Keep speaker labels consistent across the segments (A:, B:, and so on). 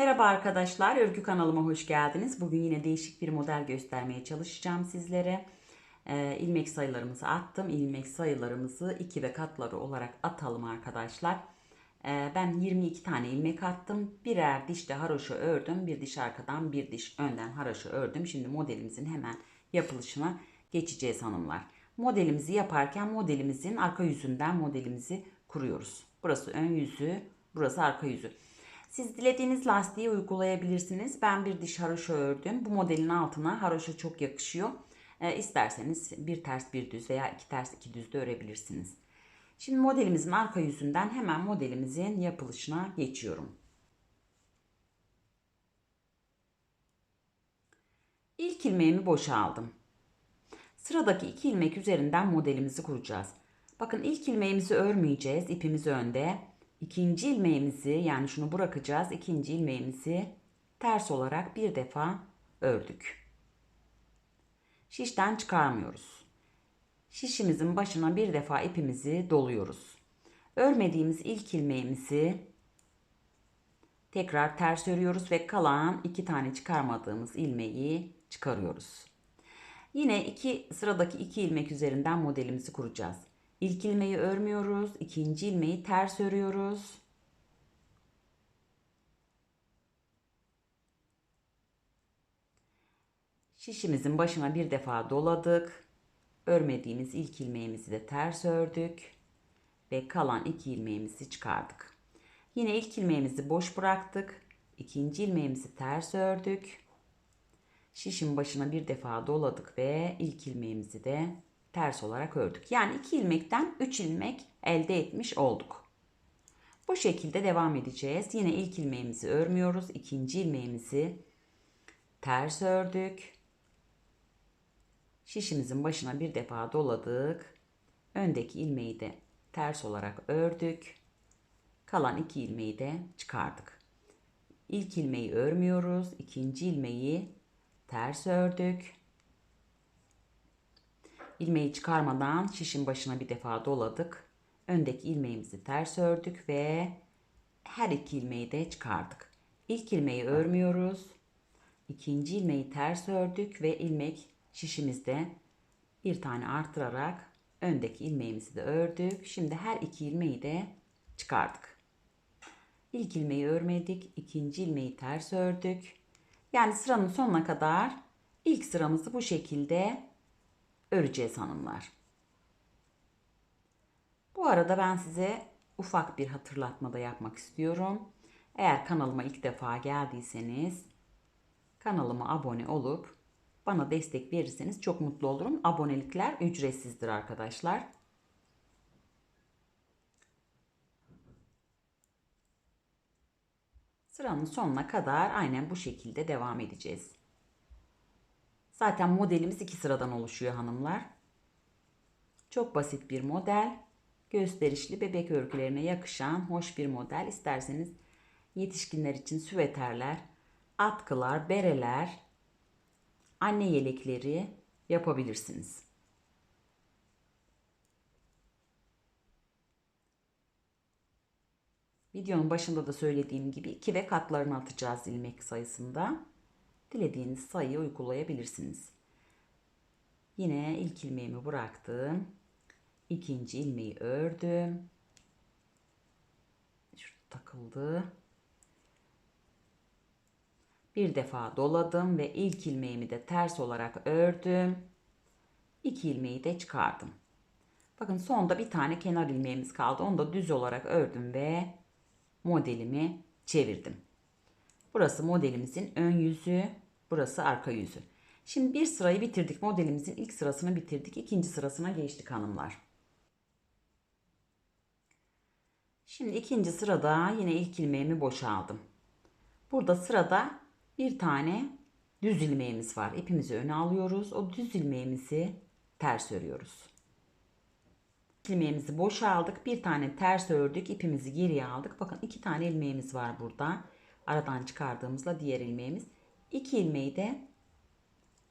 A: Merhaba arkadaşlar, örgü kanalıma hoş geldiniz. Bugün yine değişik bir model göstermeye çalışacağım sizlere. Ee, ilmek sayılarımızı attım. İlmek sayılarımızı 2 ve katları olarak atalım arkadaşlar. Ee, ben 22 tane ilmek attım. Birer dişte haroşa ördüm. Bir diş arkadan bir diş önden haroşa ördüm. Şimdi modelimizin hemen yapılışına geçeceğiz hanımlar. Modelimizi yaparken modelimizin arka yüzünden modelimizi kuruyoruz. Burası ön yüzü, burası arka yüzü. Siz dilediğiniz lastiği uygulayabilirsiniz. Ben bir diş haroşa ördüm. Bu modelin altına haroşa çok yakışıyor. E, isterseniz bir ters bir düz veya iki ters iki düz de örebilirsiniz. Şimdi modelimizin arka yüzünden hemen modelimizin yapılışına geçiyorum. İlk ilmeğimi boşaldım. Sıradaki iki ilmek üzerinden modelimizi kuracağız. Bakın ilk ilmeğimizi örmeyeceğiz. İpimiz önde. İkinci ilmeğimizi yani şunu bırakacağız. İkinci ilmeğimizi ters olarak bir defa ördük. Şişten çıkarmıyoruz. Şişimizin başına bir defa ipimizi doluyoruz. Örmediğimiz ilk ilmeğimizi tekrar ters örüyoruz ve kalan iki tane çıkarmadığımız ilmeği çıkarıyoruz. Yine iki sıradaki iki ilmek üzerinden modelimizi kuracağız. İlk ilmeği örmüyoruz. ikinci ilmeği ters örüyoruz. Şişimizin başına bir defa doladık. Örmediğimiz ilk ilmeğimizi de ters ördük. Ve kalan iki ilmeğimizi çıkardık. Yine ilk ilmeğimizi boş bıraktık. İkinci ilmeğimizi ters ördük. Şişin başına bir defa doladık ve ilk ilmeğimizi de ters olarak ördük. Yani 2 ilmekten 3 ilmek elde etmiş olduk. Bu şekilde devam edeceğiz. Yine ilk ilmeğimizi örmüyoruz. ikinci ilmeğimizi ters ördük. Şişimizin başına bir defa doladık. Öndeki ilmeği de ters olarak ördük. Kalan iki ilmeği de çıkardık. İlk ilmeği örmüyoruz. ikinci ilmeği ters ördük. İlmeği çıkarmadan şişin başına bir defa doladık. Öndeki ilmeğimizi ters ördük ve her iki ilmeği de çıkardık. İlk ilmeği örmüyoruz. İkinci ilmeği ters ördük ve ilmek şişimizde bir tane artırarak öndeki ilmeğimizi de ördük. Şimdi her iki ilmeği de çıkardık. İlk ilmeği örmedik, ikinci ilmeği ters ördük. Yani sıranın sonuna kadar ilk sıramızı bu şekilde öreceğiz hanımlar. Bu arada ben size ufak bir hatırlatma da yapmak istiyorum. Eğer kanalıma ilk defa geldiyseniz kanalıma abone olup bana destek verirseniz çok mutlu olurum. Abonelikler ücretsizdir arkadaşlar. Sıranın sonuna kadar aynen bu şekilde devam edeceğiz. Zaten modelimiz iki sıradan oluşuyor hanımlar. Çok basit bir model. Gösterişli bebek örgülerine yakışan hoş bir model. İsterseniz yetişkinler için süveterler, atkılar, bereler, anne yelekleri yapabilirsiniz. Videonun başında da söylediğim gibi 2 ve katlarını atacağız ilmek sayısında dilediğiniz sayıyı uygulayabilirsiniz. Yine ilk ilmeğimi bıraktım. İkinci ilmeği ördüm. Şurada takıldı. Bir defa doladım ve ilk ilmeğimi de ters olarak ördüm. İki ilmeği de çıkardım. Bakın sonda bir tane kenar ilmeğimiz kaldı. Onu da düz olarak ördüm ve modelimi çevirdim. Burası modelimizin ön yüzü, burası arka yüzü. Şimdi bir sırayı bitirdik. Modelimizin ilk sırasını bitirdik. İkinci sırasına geçtik hanımlar. Şimdi ikinci sırada yine ilk ilmeğimi boşaldım. Burada sırada bir tane düz ilmeğimiz var. İpimizi öne alıyoruz. O düz ilmeğimizi ters örüyoruz. İlmeğimizi boşaldık. Bir tane ters ördük. ipimizi geriye aldık. Bakın iki tane ilmeğimiz var burada aradan çıkardığımızda diğer ilmeğimiz. İki ilmeği de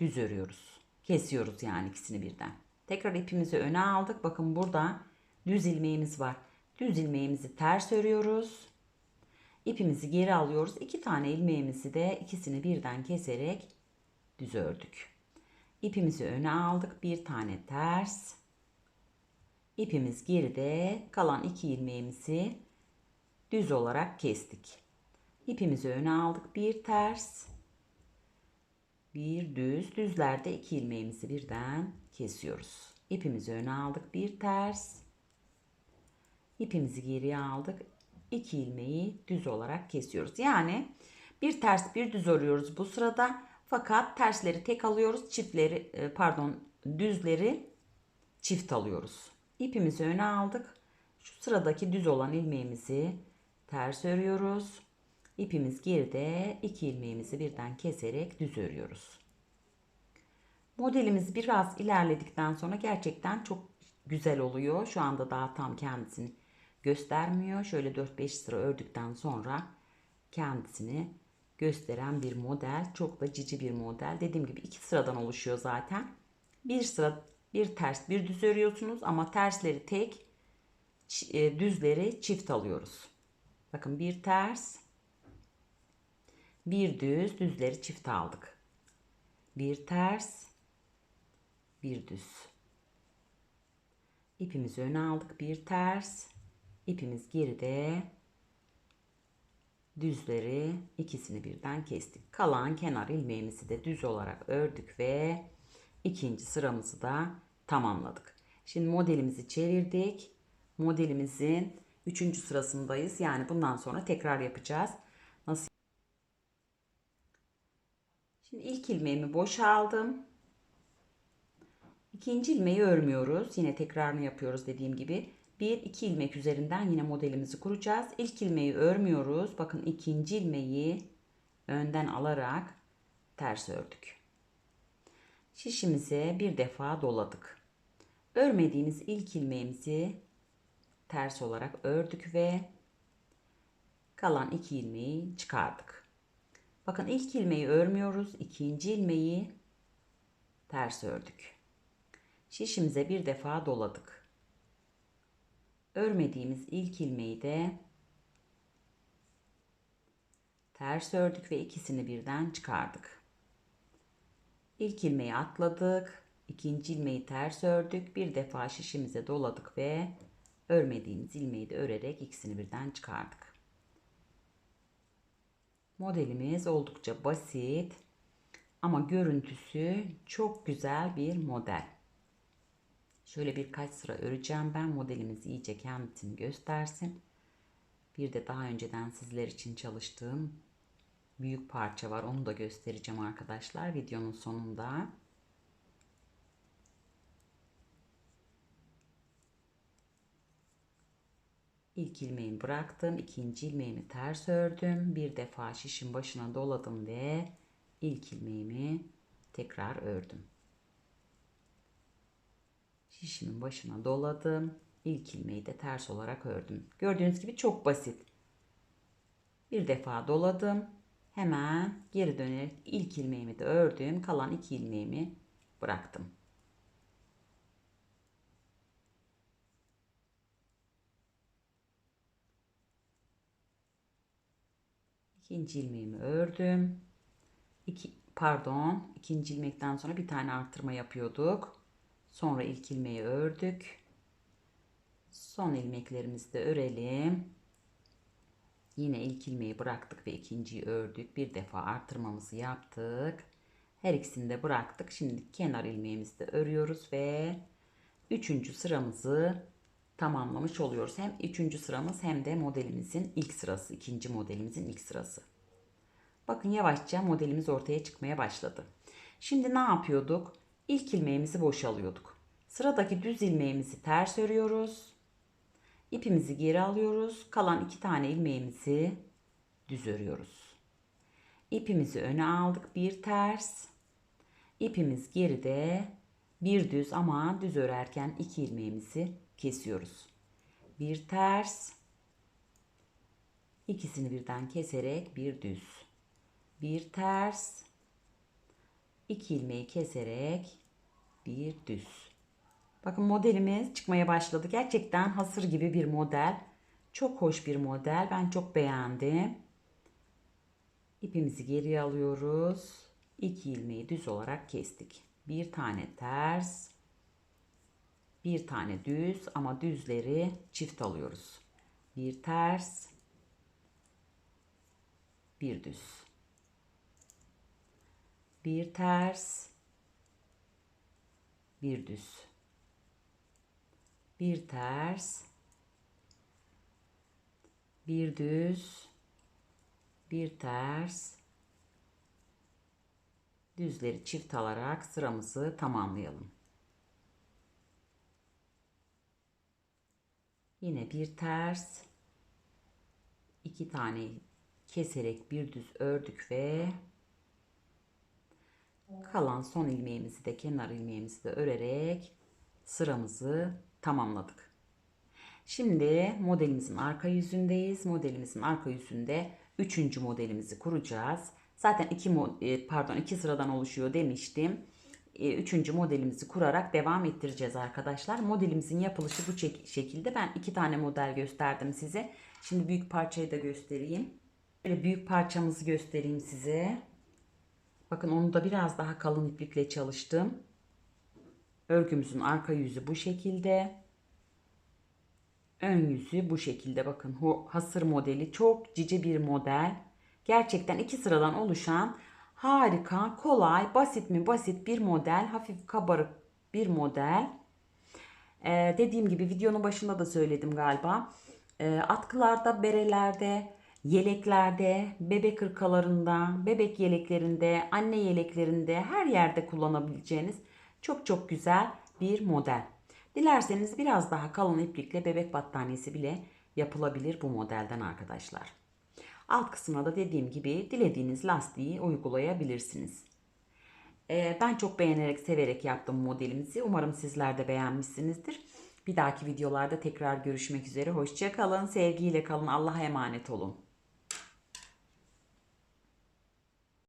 A: düz örüyoruz. Kesiyoruz yani ikisini birden. Tekrar ipimizi öne aldık. Bakın burada düz ilmeğimiz var. Düz ilmeğimizi ters örüyoruz. İpimizi geri alıyoruz. İki tane ilmeğimizi de ikisini birden keserek düz ördük. İpimizi öne aldık. Bir tane ters. İpimiz geride. Kalan iki ilmeğimizi düz olarak kestik. İpimizi öne aldık. Bir ters. Bir düz. Düzlerde iki ilmeğimizi birden kesiyoruz. İpimizi öne aldık. Bir ters. İpimizi geriye aldık. İki ilmeği düz olarak kesiyoruz. Yani bir ters bir düz örüyoruz bu sırada. Fakat tersleri tek alıyoruz. Çiftleri e, pardon düzleri çift alıyoruz. İpimizi öne aldık. Şu sıradaki düz olan ilmeğimizi ters örüyoruz. İpimiz geride iki ilmeğimizi birden keserek düz örüyoruz. Modelimiz biraz ilerledikten sonra gerçekten çok güzel oluyor. Şu anda daha tam kendisini göstermiyor. Şöyle 4-5 sıra ördükten sonra kendisini gösteren bir model. Çok da cici bir model. Dediğim gibi iki sıradan oluşuyor zaten. Bir sıra bir ters bir düz örüyorsunuz ama tersleri tek e, düzleri çift alıyoruz. Bakın bir ters bir düz düzleri çift aldık. Bir ters bir düz. İpimizi öne aldık. Bir ters ipimiz geride düzleri ikisini birden kestik. Kalan kenar ilmeğimizi de düz olarak ördük ve ikinci sıramızı da tamamladık. Şimdi modelimizi çevirdik. Modelimizin üçüncü sırasındayız. Yani bundan sonra tekrar yapacağız. Nasıl? Şimdi ilk ilmeğimi boşaldım. İkinci ilmeği örmüyoruz. Yine tekrarını yapıyoruz dediğim gibi. Bir iki ilmek üzerinden yine modelimizi kuracağız. İlk ilmeği örmüyoruz. Bakın ikinci ilmeği önden alarak ters ördük. Şişimize bir defa doladık. Örmediğimiz ilk ilmeğimizi ters olarak ördük ve kalan iki ilmeği çıkardık. Bakın ilk ilmeği örmüyoruz. ikinci ilmeği ters ördük. Şişimize bir defa doladık. Örmediğimiz ilk ilmeği de ters ördük ve ikisini birden çıkardık. İlk ilmeği atladık. ikinci ilmeği ters ördük. Bir defa şişimize doladık ve örmediğimiz ilmeği de örerek ikisini birden çıkardık. Modelimiz oldukça basit ama görüntüsü çok güzel bir model. Şöyle birkaç sıra öreceğim ben. Modelimiz iyice kendini göstersin. Bir de daha önceden sizler için çalıştığım büyük parça var. Onu da göstereceğim arkadaşlar videonun sonunda. İlk ilmeğimi bıraktım. ikinci ilmeğimi ters ördüm. Bir defa şişin başına doladım ve ilk ilmeğimi tekrar ördüm. Şişimin başına doladım. İlk ilmeği de ters olarak ördüm. Gördüğünüz gibi çok basit. Bir defa doladım. Hemen geri dönerek ilk ilmeğimi de ördüm. Kalan iki ilmeğimi bıraktım. İkinci ilmeğimi ördüm. İki, pardon, ikinci ilmekten sonra bir tane arttırma yapıyorduk. Sonra ilk ilmeği ördük. Son ilmeklerimizi de örelim. Yine ilk ilmeği bıraktık ve ikinciyi ördük. Bir defa artırmamızı yaptık. Her ikisini de bıraktık. Şimdi kenar ilmeğimizi de örüyoruz ve üçüncü sıramızı tamamlamış oluyoruz. Hem üçüncü sıramız hem de modelimizin ilk sırası. ikinci modelimizin ilk sırası. Bakın yavaşça modelimiz ortaya çıkmaya başladı. Şimdi ne yapıyorduk? İlk ilmeğimizi boşalıyorduk. Sıradaki düz ilmeğimizi ters örüyoruz. İpimizi geri alıyoruz. Kalan iki tane ilmeğimizi düz örüyoruz. İpimizi öne aldık. Bir ters. İpimiz geride. Bir düz ama düz örerken iki ilmeğimizi kesiyoruz. Bir ters. İkisini birden keserek bir düz. Bir ters. iki ilmeği keserek bir düz. Bakın modelimiz çıkmaya başladı. Gerçekten hasır gibi bir model. Çok hoş bir model. Ben çok beğendim. İpimizi geriye alıyoruz. İki ilmeği düz olarak kestik. Bir tane ters. Bir tane düz ama düzleri çift alıyoruz. Bir ters. Bir düz. Bir ters. Bir düz. Bir ters. Bir düz. Bir ters. Düzleri çift alarak sıramızı tamamlayalım. Yine bir ters. iki tane keserek bir düz ördük ve kalan son ilmeğimizi de kenar ilmeğimizi de örerek sıramızı tamamladık. Şimdi modelimizin arka yüzündeyiz. Modelimizin arka yüzünde üçüncü modelimizi kuracağız. Zaten iki e, pardon iki sıradan oluşuyor demiştim. E, üçüncü modelimizi kurarak devam ettireceğiz arkadaşlar. Modelimizin yapılışı bu şekilde. Ben iki tane model gösterdim size. Şimdi büyük parçayı da göstereyim. Böyle büyük parçamızı göstereyim size. Bakın onu da biraz daha kalın iplikle çalıştım. Örgümüzün arka yüzü bu şekilde. Ön yüzü bu şekilde bakın. Hasır modeli çok cici bir model. Gerçekten iki sıradan oluşan harika, kolay, basit mi basit bir model. Hafif kabarık bir model. Ee, dediğim gibi videonun başında da söyledim galiba. Ee, atkılarda, berelerde, yeleklerde, bebek hırkalarında, bebek yeleklerinde, anne yeleklerinde her yerde kullanabileceğiniz çok çok güzel bir model. Dilerseniz biraz daha kalın iplikle bebek battaniyesi bile yapılabilir bu modelden arkadaşlar. Alt kısmına da dediğim gibi dilediğiniz lastiği uygulayabilirsiniz. Ee, ben çok beğenerek, severek yaptım modelimizi. Umarım sizler de beğenmişsinizdir. Bir dahaki videolarda tekrar görüşmek üzere. Hoşçakalın, sevgiyle kalın, Allah'a emanet olun.